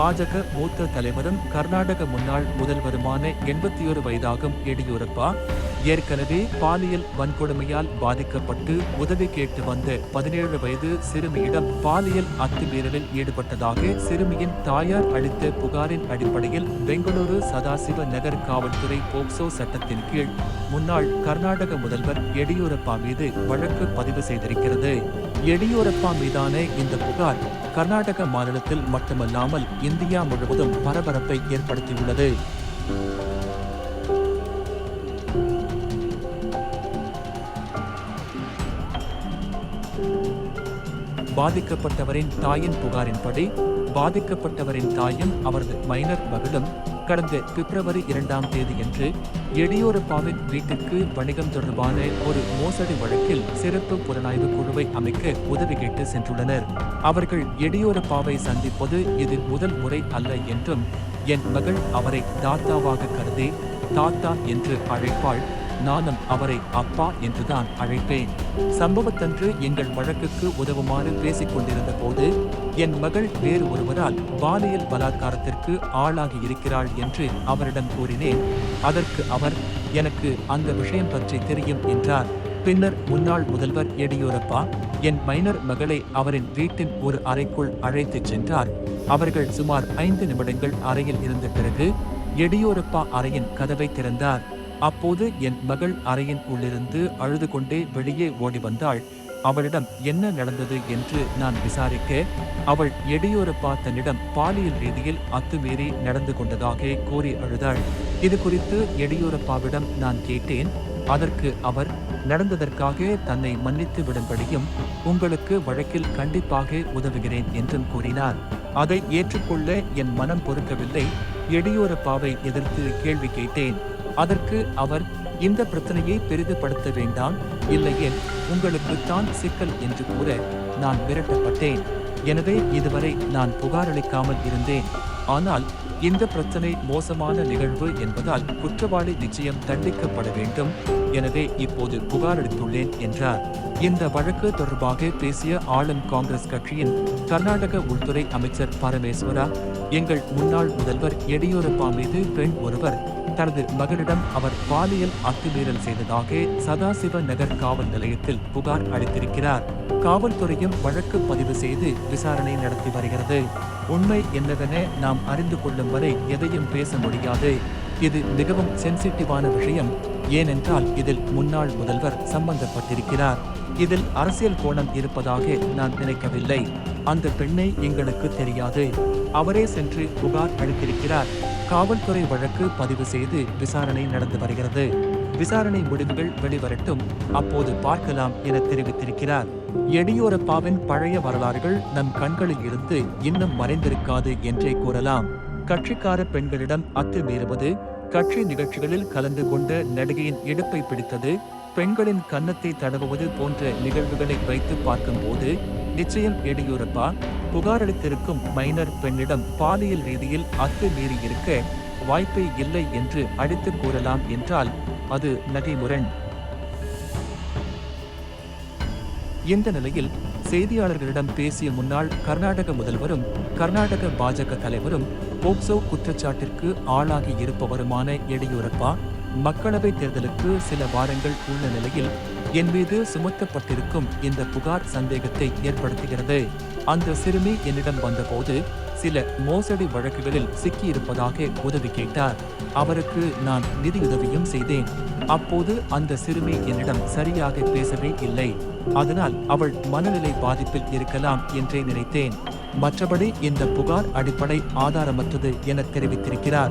பாஜக மூத்த தலைவரும் கர்நாடக முன்னாள் முதல்வருமான எண்பத்தியொரு வயதாகும் எடியூரப்பா ஏற்கனவே பாலியல் வன்கொடுமையால் பாதிக்கப்பட்டு உதவி கேட்டு வந்த பதினேழு வயது சிறுமியிடம் பாலியல் அத்துமீறலில் ஈடுபட்டதாக சிறுமியின் தாயார் அளித்த புகாரின் அடிப்படையில் பெங்களூரு சதாசிவ நகர் காவல்துறை போக்சோ சட்டத்தின் கீழ் முன்னாள் கர்நாடக முதல்வர் எடியூரப்பா மீது வழக்கு பதிவு செய்திருக்கிறது. எடியூரப்பா மீதான இந்த புகார் கர்நாடக மாநிலத்தில் மட்டுமல்லாமல் இந்தியா முழுவதும் பரபரப்பை ஏற்படுத்தியுள்ளது. பாதிக்கப்பட்டவரின் தாயின் புகாரின்படி பாதிக்கப்பட்டவரின் தாயும் அவரது மைனர் மகளும் கடந்த பிப்ரவரி இரண்டாம் தேதியன்று எடியூரப்பாவின் வீட்டிற்கு வணிகம் தொடர்பான ஒரு மோசடி வழக்கில் சிறப்பு புலனாய்வு குழுவை அமைக்க உதவி கேட்டு சென்றுள்ளனர். அவர்கள் எடியூரப்பாவை சந்திப்பது இது முதல் முறை அல்ல என்றும் என் மகள் அவரை தாத்தாவாக கருதி தாத்தா என்று அழைப்பாள் நானும் அவரை அப்பா என்றுதான் அழைப்பேன். சம்பவத்தன்று எங்கள் வழக்குக்கு உதவுமாறு பேசிக் கொண்டிருந்த போது என் மகள் வேறு ஒருவரால் பாலியல் பலாத்காரத்திற்கு ஆளாகி இருக்கிறாள் என்று அவரிடம் கூறினேன். அதற்கு அவர் எனக்கு அந்த விஷயம் பற்றி தெரியும் என்றார். பின்னர் முன்னாள் முதல்வர் எடியூரப்பா என் மைனர் மகளை அவரின் வீட்டின் ஒரு அறைக்குள் அழைத்துச் சென்றார். அவர்கள் சுமார் ஐந்து நிமிடங்கள் அறையில் இருந்த பிறகு எடியூரப்பா அறையின் கதவை திறந்தார். அப்போது என் மகள் அறையின் உள்ளிருந்து அழுது கொண்டே வெளியே ஓடி வந்தாள். அவளிடம் என்ன நடந்தது? என்று நான் விசாரிக்க அவள் எடியூரப்பா தன்னிடம் பாலியல் ரீதியில் அத்துமீறி நடந்து கொண்டதாக கூறி அழுதாள். இது குறித்து எடியூரப்பாவிடம் நான் கேட்டேன். அதற்கு அவர் நடந்ததற்காக தன்னை மன்னித்து விடும்படியும் உங்களுக்கு வழக்கில் கண்டிப்பாக உதவுகிறேன் என்றும் கூறினார். அதை ஏற்றுக்கொள்ள என் மனம் பொறுக்கவில்லை. எடியூரப்பாவை எதிர்த்து கேள்வி கேட்டேன். அதற்கு அவர் இந்த பிரச்சனையை பெரிதுபடுத்த வேண்டாம் இல்லையேல் உங்களுக்கு தான் சிக்கல் என்று கூற நான் விரட்டப்பட்டேன். எனவே இதுவரை நான் புகாரளிக்காமல் இருந்தேன். ஆனால் இந்த பிரச்சனை மோசமான நிகழ்வு என்பதால் குற்றவாளி நிச்சயம் தண்டிக்கப்பட வேண்டும். எனவே இப்போது புகாரளித்துள்ளேன் என்றார். இந்த வழக்கு தொடர்பாக பேசிய ஆளும் காங்கிரஸ் கட்சியின் கர்நாடக உள்துறை அமைச்சர் பரமேஸ்வரா எங்கள் முன்னாள் முதல்வர் எடியூரப்பா மீது பெண் ஒருவர் தனது மகனிடம் அவர் பாலியல் அத்துமீறல் செய்ததாக சதாசிவ நகர் காவல் நிலையத்தில் புகார் அளித்திருக்கிறார். காவல்துறையும் வழக்கு பதிவு செய்து விசாரணை நடத்தி வருகிறது. உண்மை என்னவென நாம் அறிந்து கொள்ளும் வரை எதையும் பேச முடியாது. இது மிகவும் சென்சிட்டிவான விஷயம். ஏனென்றால் இதில் முன்னாள் முதல்வர் சம்பந்தப்பட்டிருக்கிறார். இதில் அரசியல் கோணம் இருப்பதாக நான் நினைக்கவில்லை. அந்த பெண்ணை எங்களுக்கு தெரியாது. அவரே சென்று புகார் அளித்திருக்கிறார். காவல்துறை வழக்கு பதிவு செய்து விசாரணை நடந்து வருகிறது. விசாரணை முடிவுகள் வெளிவரட்டும். அப்போது பார்க்கலாம் என தெரிவித்திருக்கிறார். எடியூரப்பாவின் பழைய வரலாறுகள் நம் கண்களில் இருந்து இன்னும் மறைந்திருக்காது என்றே கூறலாம். கட்சிக்கார பெண்களிடம் அத்துமீறுவது கட்சி நிகழ்ச்சிகளில் கலந்து கொண்ட நடிகையின் இடுப்பை பிடித்தது பெண்களின் கன்னத்தை தடவுவது போன்ற நிகழ்வுகளை வைத்து பார்க்கும்போது நிச்சயம் எடியூரப்பா புகாரளித்திருக்கும் மைனர் பெண்ணிடம் பாலியல் ரீதியில் அத்துமீறி இருக்க வாய்ப்பே இல்லை என்று அடித்து கூறலாம் என்றால் அது நகைமுரண் இந்த நிலையில் செய்தியாளர்களிடம் பேசிய முன்னாள் கர்நாடக முதல்வரும் கர்நாடக பாஜக தலைவரும் போக்சோ குற்றச்சாட்டிற்கு ஆளாகி இருப்பவருமான எடியூரப்பா மக்களவைத் தேர்தலுக்கு சில வாரங்கள் உள்ள நிலையில் என் மீது சுமத்தப்பட்டிருக்கும் இந்த புகார் சந்தேகத்தை ஏற்படுத்துகிறது. அந்த சிறுமி என்னிடம் வந்தபோது சில மோசடி வழக்குகளில் சிக்கியிருப்பதாக உதவி கேட்டார். அவருக்கு நான் நிதியுதவியும் செய்தேன். அப்போது அந்த சிறுமி என்னிடம் சரியாக பேசவே இல்லை. அதனால் அவள் மனநிலை பாதிப்பில் இருக்கலாம் என்றே நினைத்தேன். மற்றபடி இந்த புகார் அடிப்படை ஆதாரமற்றது என தெரிவித்திருக்கிறார்.